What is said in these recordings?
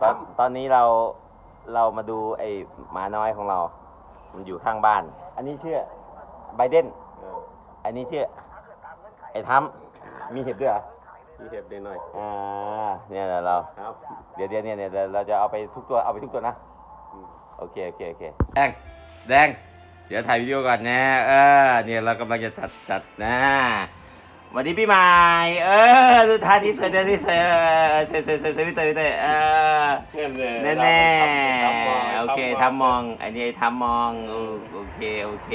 ตอนตอนนี้เราเรามาดูไอ้หมาน้อยของเรา มันอยู่ข้างบ้าน อันนี้ชื่อไบเดนเอออันนี้ชื่อไอ้ทัมมีเห็บด้วยเหรอมีเห็บได้หน่อยอ่าเนี่ยเรา ครับเดี๋ยวเดี๋ยวเนี่ยเนี่ยเราจะเอาไปทุกตัวเอาไปทุกตัวนะ อืม โอเค โอเค โอเคแดงแดง เดี๋ยวถ่ายวิดีโอก่อนนะ เออ เนี่ยเรากำลังจะจัดจัดนะส วัสดีพี่ใหม่เออดูท่าที่สวยเดี๋ยวที่สวยเออสวยสวยสวยสวยพี่เตยพี่เตยเออแน่แน่ๆโอเคทำมอง อันนี้ทำมองโอโอเคโอเค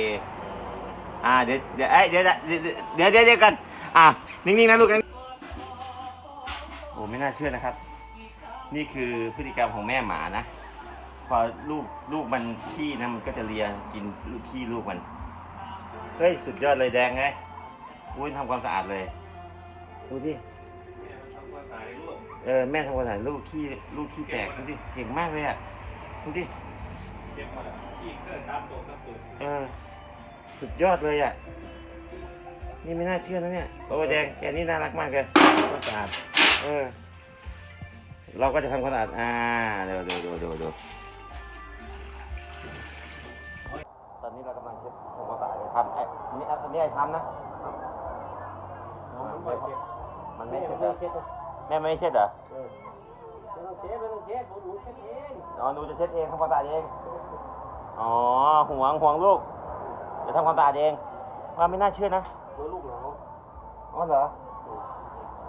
อ่าเดี๋ยวเดี๋ยวเอ้ยเดี๋ยวเดี๋ยวเดี๋ยวเดี๋ยวเดี๋ยวกันอะนิ่งๆนะลูกนะโอ้ไม่น่าเชื่อนะครับ นี่คือพฤติกรรมของแม่หมานะพอลูกลูกมันขี้นะมันก็จะเลียกินลูกขี้ลูกมัน เฮ้ย สุดยอดเลยแดงไง อุ้ยทำความสะอาดเลย ดูดิ เออแม่ทำความสะอาดลูกขี้ลูกขี้แตกดูดิเก่งมากเลยอะดูดิเออสุดยอดเลยอะ นี่ไม่น่าเชื่อนะเนี่ยโอ้แดงแกนี่น่ารักมากเลยความสะอาดเออ เราก็จะทำความสะอาดอ่าเดี๋ยวเดี๋ยวเดี๋ยวเดี๋ยวเดี๋ยวตอนนี้เรากำลังเช็ดทำความสะอาดเลยทำไอ้นนี้อันนี้ไอ้ทำนะ มันไม่เช็ดมันไม่เช็ดเหรอแม่ไม่เช็ดเหรอไม่ต้องเช็ดไม่ต้องเช็ดหนูเช็ดเองอ๋อหนูจะเช็ดเองทำความสะอาดเอง อ๋อห่วงห่วงลูกจะทำความสะอาดเอง ว่าไม่น่าเชื่อนะตัวลูกหนาวอ๋อเหรอ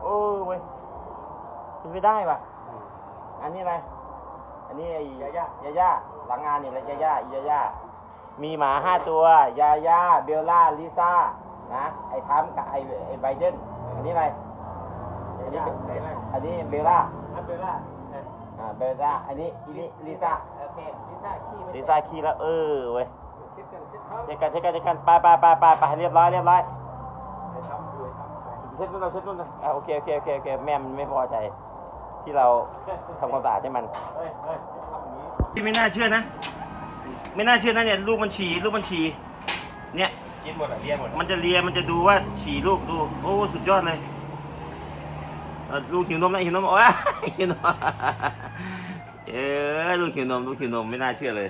โอ้ยเว้ยเป็นไปได้ป่ะ อันนี้อะไร อันนี้ไอ้ยาย่ายาย่าหลังงานนี่แหละยาย่ายาย่ามีหมาห้าตัวยาย่าเบลล่าลิซ่า นะไอ้ทัมกับไอ้ไอ้ไบเดนอันนี้อะไรอันนี้เป็นอันนี้เบลล่าอันเบลล่าอ่าเบลล่าอันนี้อันนี้ลิซ่าโอเคลิซ่าขี้ไม่ลิซ่าขี้แล้วเออเว้ยเช็ดกันเช็ดเท้าเช็คกันเช็คกันเช็คกันไปไปไปไปไปเรียบร้อยเรียบร้อยไปทำด้วยทำไปเช็ดนู่นเราเช็ดนู่นนะอะโอเคโอเคโอเคโอเคแม่มันไม่พอใจ ที่เราทำความสะอาดให้มันเฮ้ยเฮ้ยทำอย่างนี้ที่ไม่น่าเชื่อนะ ไม่น่าเชื่อนะเนี่ยลูกมันฉี่ลูกมันฉี่เนี่ยินหมดอะเลียหมดมันจะเลียมันจะดูว่าฉี่ลูกดู โอ้สุดยอดเลยลูกหิวนมนะหิวนมโอ้ยหิวนมเออลูกหิวนมลูกหิวนมไม่น่าเชื่อเลย